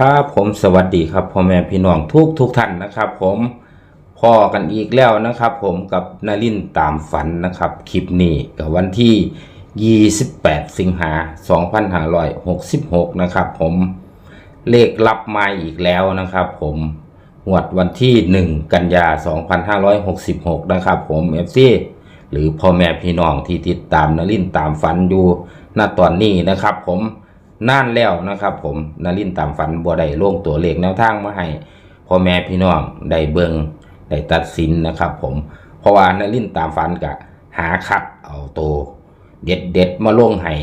ครับผมสวัสดีครับพ่อแม่พี่น้องทุกทุกท่านนะครับ ผมพอกันอีกแล้วนะครับ ผมกับนารินตามฝันนะครับคลิปนี้กับวันที่ 28 สิงหา2566 นะครับ ผมเลขลับมาอีกแล้วนะครับ ผมหวดวันที่ 1 กันยา 2566 นะครับ ผม FC หรือพ่อแม่พี่น้องที่ติดตามนารินตามฝันอยู่ณตอนนี้นะครับ ผม นานแล้วนะครับ ผมนารินตามฝันบัวได้ลงตัวเลขแนวทางมาให้พ่อแม่พี่น้องได้เบิงได้ตัดสินนะครับ ผมเพราะว่านารินตามฝันกะหาคัดเอาตัวเด็ดเด็ดมาลงให้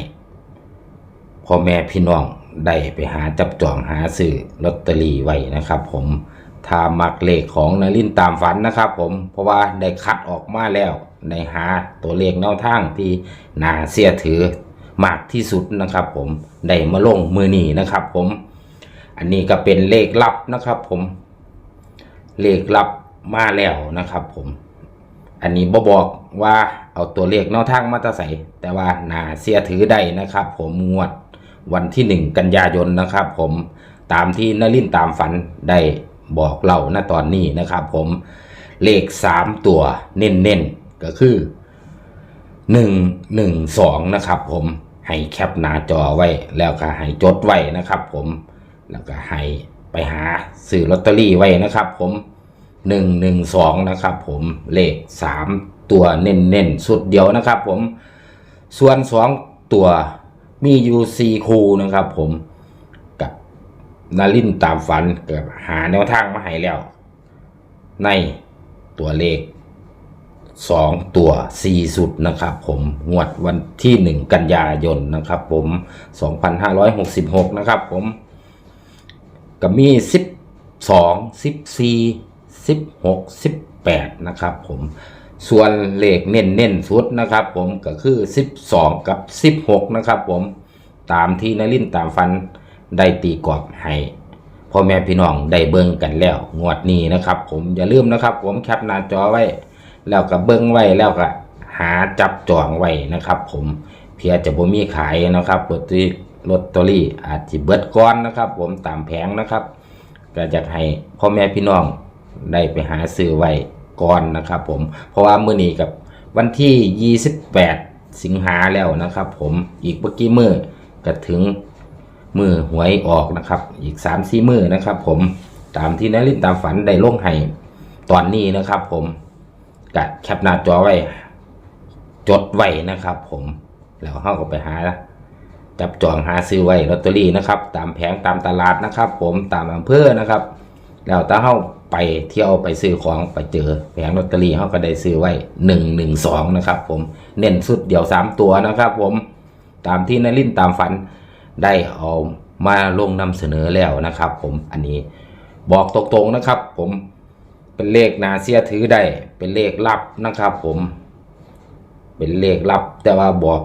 พ่อแม่พี่น้องได้ไปหาจับจองหาซื้อลอตเตอรี่ไว้นะครับ ผมถ้ามักเลขของนารินตามฝันนะครับ ผมเพราะว่าได้คัดออกมาแล้วได้หาตัวเลขแนวทางที่น่าเสียถือ มากที่สุดนะครับผมได้มาลงมือนีนะครับผม อันนี้ก็เป็นเลขลับนะครับผม เลขลับมาแล้วนะครับผม อันนี้บบอกว่าเอาตัวเลขนอกทางมาตาใส่แต่ว่านาเสียถือได้นะครับผมงวดวันที่หนึ่งกันยายนนะครับผมตามที่นลินตามฝันได้บอกเล่าณตอนนี้นะครับผมเลขสามตัวเน้นๆก็คือ หนึ่งหนึ่งสองนะครับผมให้แคปหน้าจอไว้แล้วก็ให้จดไว้นะครับผมแล้วก็ให้ไปหาซื้อลอตเตอรี่ไว้นะครับผมหนึ่งหนึ่งสองนะครับผมเลขสามตัวเน้นเน้นๆ สุดเดียวนะครับผมส่วนสองตัวมีอยู่สี่คูนะครับผมกับนารินตามฝันเกิดหาแนวทางมาให้แล้ว ในตัวเลข สองตัวสี่สุดนะครับผมงวดวันที่หนึ่งกันยายนนะครับผมสองพันห้าร้อยหกสิบหกนะครับผมก็มีสิบสองสิบสี่สิบหกสิบแปดนะครับผมส่วนเลขเน้นเน้นสุดนะครับผมก็คือสิบสองกับสิบหกนะครับผมตามที่นลินตามฟันได้ตีกรอบให้พ่อแม่พี่น้องได้เบิ่งกันแล้ว งวดนี้นะครับผมอย่าลืมนะครับผมแคปหน้าจอไว้ แล้วก็เบิ้งไว้แล้วก็หาจับจองไว้นะครับ ผมเพียจะบ่มีขายนะครับลอตเตอรี่ลอตเตอรี่อาจจะเบิดก้อนนะครับ ผมตามแผงนะครับก็จะให้พ่อแม่พี่น้องได้ไปหาซื้อไว้ก่อนนะครับ ผมเพราะว่ามื้อนี้กับวันที่ 28 สิงหาแล้วนะครับ ผมอีกเมื่อกี้มือก็ถึงมือหวยออกนะครับ อีก3 4มือนะครับ ผมตามที่นลินตามฝันได้ลงให้ตอนนี้นะครับ ผม กะแคปหน้าจอไว้ จดไว้นะครับ ผมแล้วเข้าก็ไปหาจับจองหาซื้อไว้ลอตเตอรี่นะครับ ตามแผงตามตลาดนะครับ ผมตามอำเภอนะครับ แล้วถ้าเข้าไปเที่ยวไปซื้อของไปเจอแผงลอตเตอรี่เขาก็ได้ซื้อไว้หนึ่งหนึ่งสองนะครับ ผมเน้นสุดเดี่ยวสามตัวนะครับ ผมตามที่นลินตามฝันได้เอามาลงนำเสนอแล้วนะครับ ผมอันนี้บอกตรงๆนะครับ ผม เป็นเลขนาเซียถือได้ เป็นเลขลับนะครับผม เป็นเลขลับ แต่ว่าบอก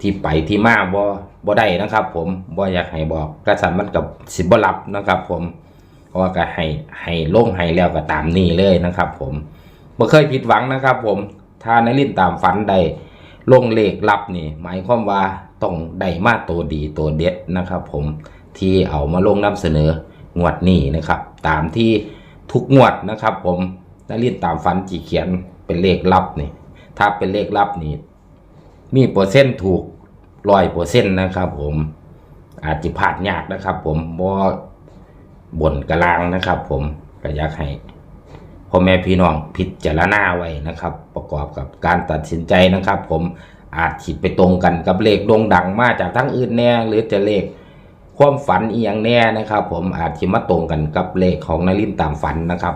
ที่ไปที่มาบ่บ่ได้นะครับ ผมบ่อยากให้บอกกระสันมันกับสิบ่ลับนะครับ ผมเพราะว่าก็ให้ให้ลงให้แล้วก็ตามนี้เลยนะครับ ผมบ่เคยผิดหวังนะครับ ผมถ้านลินตามฝันได้ลงเลขลับนี่ หมายความว่าต้องได้มาตัวดีตัวเด็ดนะครับ ผมที่เอามาลงนำเสนองวดนี้นะครับ ตามที่ ทุกงวดนะครับ ผมนลินทร์ตามฝันจีเขียนเป็นเลขลับนี่ ถ้าเป็นเลขลับนี่มีเปอร์เซ็นต์ถูกร้อยเปอร์เซ็นต์นะครับ ผมอาจจะพลาดยากนะครับ ผมบ่บนกลางนะครับ ผมก็อยากให้พ่อแม่พี่น้องพิจารณาไว้นะครับ ประกอบกับการตัดสินใจนะครับ ผมอาจฉิดไปตรงกันกับเลขโด่งดังมาจากทั้งอื่นแน่หรือจะเลข ความฝันอีอย่างแน่นะครับ ผมอาจจะมาตรงกันกับเลขของนารินตามฝันนะครับ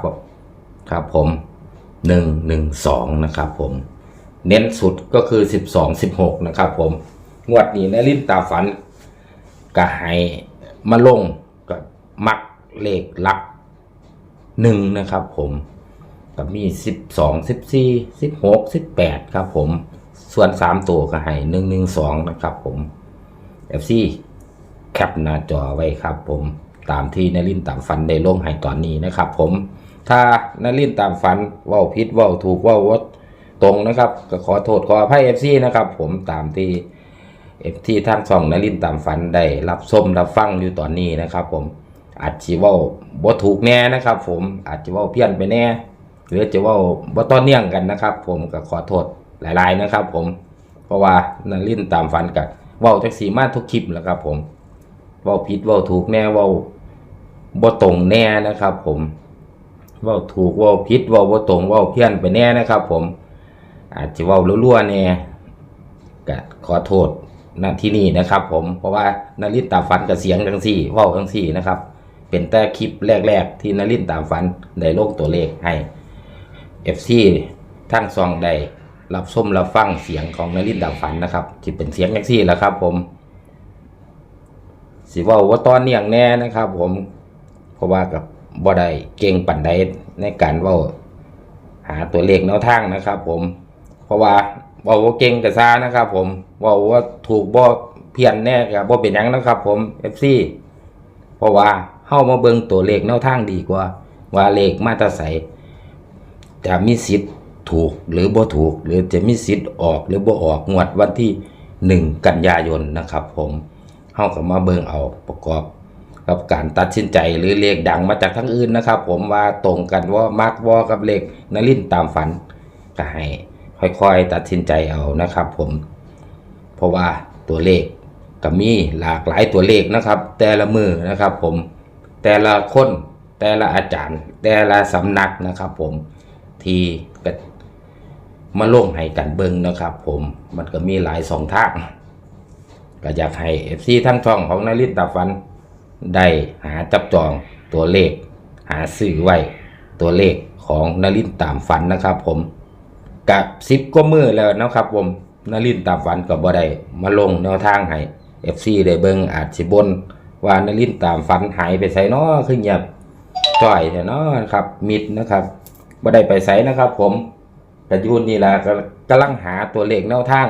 ครับผมหนึ่งหนึ่งสองนะครับ ผม เน้นสุดก็คือ12 16นะครับ ผมงวดนี้ในลินตาฝันก็ให้มาลงก็มักเลขหลักหนึ่งนะครับผมก็มี12 14 16 18ครับผม ส่วน3ตัวก็ให้1 1 2นะครับผม FC แคปหน้าจอไว้ครับผมตามที่นลินตามฝันได้ลงให้ตอนนี้นะครับ ผมถ้านลินตามฝันว่าผิดเว่าถูกว่าวัดตรงนะครับก็ขอโทษขออภัยเอฟซีนะครับ ผมตามที่เอฟทีทางช่องนลินตามฝันได้รับส้มรับฟังอยู่ตอนนี้นะครับ ผมอาจจะว่าบ่ถูกแน่นะครับ ผมอาจจะว่าเพี้ยนไปแน่หรือจะว่าบ่ต้อนเนื่องกันนะครับ ผมก็ขอโทษหลาย ๆนะครับ ผมเพราะว่านารินตามฝันกับว้าจักสีมาทุกคลิปแล้วครับผม เว้าผิดเว้าถูกแน่เว้าบ่ตรงแน่นะครับ ผมเว้าถูกเว้าผิดเว้าบ่ตรงเว้าเพี้ยนไปแน่นะครับ ผม อาจจะเว้ารั่วๆแน่ก็ขอโทษณที่นี่นะครับ ผมเพราะว่านารินตาฝันกับเสียงจังซี่เว้าจังซี่นะครับ เป็นแต่คลิปแรกๆ ที่นารินตาฝันได้ลงตัวเลขให้ FC ทั้งซองได้รับชมรับฟังเสียงของนารินตาฝันนะครับที่เป็นเสียงจังซี่แหละครับผม สิว่าว่าตอนเนียงแน่นะครับ ผมเพราะว่ากับบ่ได้เก่งปันใดในการว่าหาตัวเลขแนวทางนะครับ ผม เพราะว่าว่าว่าเก่งกับซานะครับ ผมว่าว่าถูกบ่เพี้ยนแน่กับบ่เป็นยังนะครับ ผม FC เพราะว่าเฮามาเบิ่งตัวเลขแนวทางดีกว่า ว่าเลขมาตราไสจะมีสิทธิ์ถูกหรือบ่ถูก หรือจะมีสิทธิ์ออกหรือบ่ออกงวดวันที่ 1 กันยายนนะครับ ผม เฮาก็มาเบิ่งเอาประกอบกับการตัดสินใจหรือเลขดังมาจากทั้งอื่นนะครับ ผมว่าตรงกันว่ามักว่ากับเลขนลินตามฝันก็ให้ค่อยๆตัดสินใจเอานะครับ ผม เพราะว่าตัวเลขก็มีหลากหลายตัวเลขนะครับ แต่ละมือนะครับ ผมแต่ละคนแต่ละอาจารย์ แต่ละสำนักนะครับ ผมที่ก็มาลงให้กันเบิ่งนะครับ ผมมันก็มีหลายสองทาง ก็อยากให้ FC ทั้งช่องของนาริตตาฟัน ได้หาจับจองตัวเลข หาซื้อไว้ตัวเลขของนารินตามฝันนะครับผมกับสิบก็มือแล้วนะครับผมนารินตามฝันกับบ่ได้มาลงแนวทางให้ FC ได้เบิงอาจสิบน ว่านารินตามฝันหายไปไสเนาะคือเงียบจ่อยแท้เนาะครับมิดนะครับบ่ได้ไปไสนะครับ ผมกัยูนนี่ละก็กำลังหาตัวเลขแนวทาง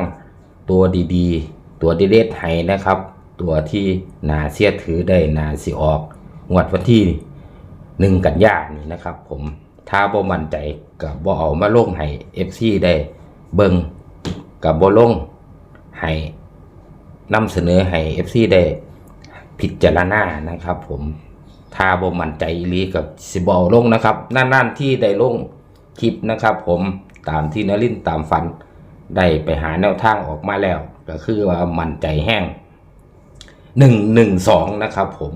ตัวดีๆ ตัวดีเด็ดให้นะครับ ตัวที่นาเสียถือได้นาสิออก งวดวันที่หนึ่งกันยานี่นะครับ ผมถ้าบ่มั่นใจกับบ่เอามาลงให้ FC ได้เบิงกับบ่ลงให้นำเสนอให้ FC ได้พิจารณานะครับ ผมถ้าบ่มั่นใจอีหลีกับสิบ่เอาลงนะครับนั่นๆที่ได้ลงคลิปนะครับ ผมตามที่นลินตามฝันได้ไปหาแนวทางออกมาแล้ว ก็คือว่ามั่นใจแห้งหนึ่งหนึ่งสองนะครับผม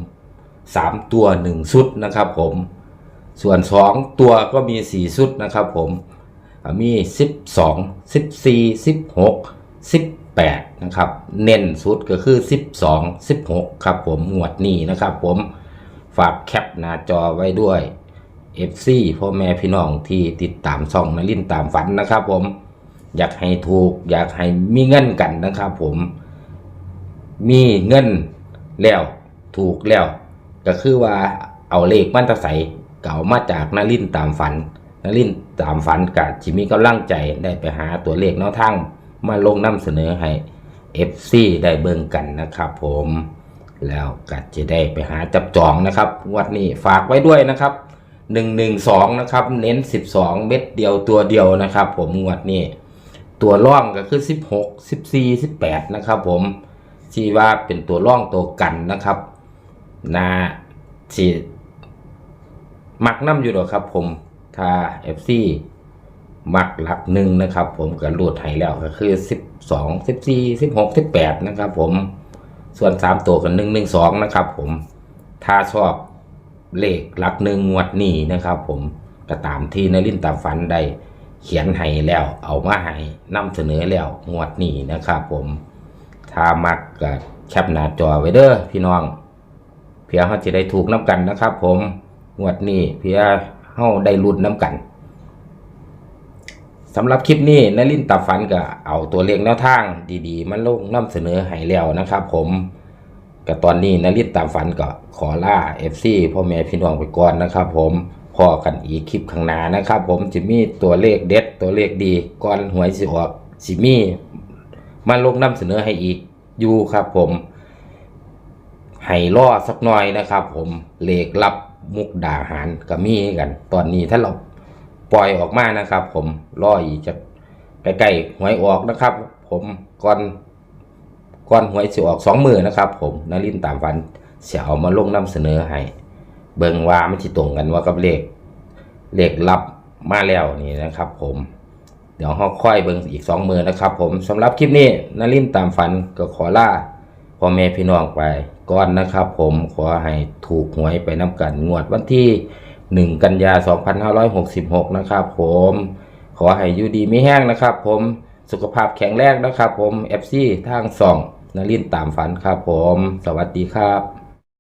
สามตัวหนึ่งชุดนะครับผม ส่วนสองตัวก็มีสี่ชุดนะครับผมมีสิบสองสิบสี่สิบหกสิบแปดนะครับเน้นสุดก็คือสิบสองสิบหกครับผมงวดนี้นะครับผมฝากแคปหน้าจอไว้ด้วย FC พ่อแม่พี่น้องที่ติดตามช่องนารินตามฝันนะครับผม อยากให้ถูก อยากให้มีเงินกันนะครับผม มีเงินแล้วถูกแล้ว ก็คือว่าเอาเลขมันตะใสเก่ามาจากนารินตามฝันนารินตามฝันกับจิมีกำลังใจได้ไปหาตัวเลขแนวทางมาลงนำเสนอให้ FC ได้เบิ่งกันนะครับผมแล้วก็จะได้ไปหาจับจองนะครับงวดนี้ฝากไว้ด้วยนะครับ 112 นะครับ เน้น 12 เม็ดเดียวตัวเดียวนะครับ ผมงวดนี้ ตัวร่องก็คือ 16 14 18 นะครับผมที่ว่าเป็นตัวร่องตัวกันนะครับนาสีมักน้ำอยู่หรอกครับผมถ้า FC มักหลักหนึ่งนะครับ ผมก็รูดให้แล้วก็คือ 12 14 16 18 นะครับผมส่วน 3 ตัวกัน1 1 2 นะครับผมถ้าชอบเลขหลักหนึ่งงวดนี้นะครับผมก็ตามที่นลินตามฝันได้ เขียนให้แล้ว เอามาให้นำเสนอแล้วงวดนี้นะครับผมถ้ามักก็แคปหน้าจอไว้เด้อพี่น้อง เพื่อเขาจะได้ถูกน้ำกันนะครับ ผมงวดนี้เพื่อเขาได้ลุ้นน้ำกันสำหรับคลิปนี้นลินตามฝันก็เอาตัวเลขแนวทางดีๆมาลงนำเสนอให้แล้วนะครับ ผมก็ตอนนี้นลิตตามฝันก็ขอล่า FC พ่อแม่พี่น้องไปก่อนนะครับ ผม พอกันอีกคลิปข้างหน้านะครับ ผมจะมีตัวเลขเด็ดตัวเลขดีก่อนหวยสิออกสิมีมาลงนำเสนอให้อีกอยู่ครับ ผมให้รอสักหน่อยนะครับ ผมเลขลับมุกดาหารก็มีกัน ตอนนี้ถ้าเราปล่อยออกมานะครับ ผมรออีกจะใกล้ๆหวยออกนะครับ ผมก่อนก่อนหวยสิออกสองมือนะครับ ผมนารินตามฝันเสียเอามาลงนำเสนอให้ เบิ่งว่ามันสิตรงกันว่ากับเลขเลขลับมาแล้วนี่นะครับผม เดี๋ยวเฮาค่อยเบิ่งอีกสองมือนะครับผมสำหรับคลิปนี้นารินตามฝันก็ขอลาพ่อแม่พี่น้องไปก่อนนะครับผมขอให้ถูกหวยไปน้ำกันงวดวันที่ 1 กันยา 2566 นะครับผมขอให้อยู่ดีไม่แห้งนะครับผมสุขภาพแข็งแรงนะครับผม FC ทางส่องนารินตามฝันครับผม สวัสดีครับ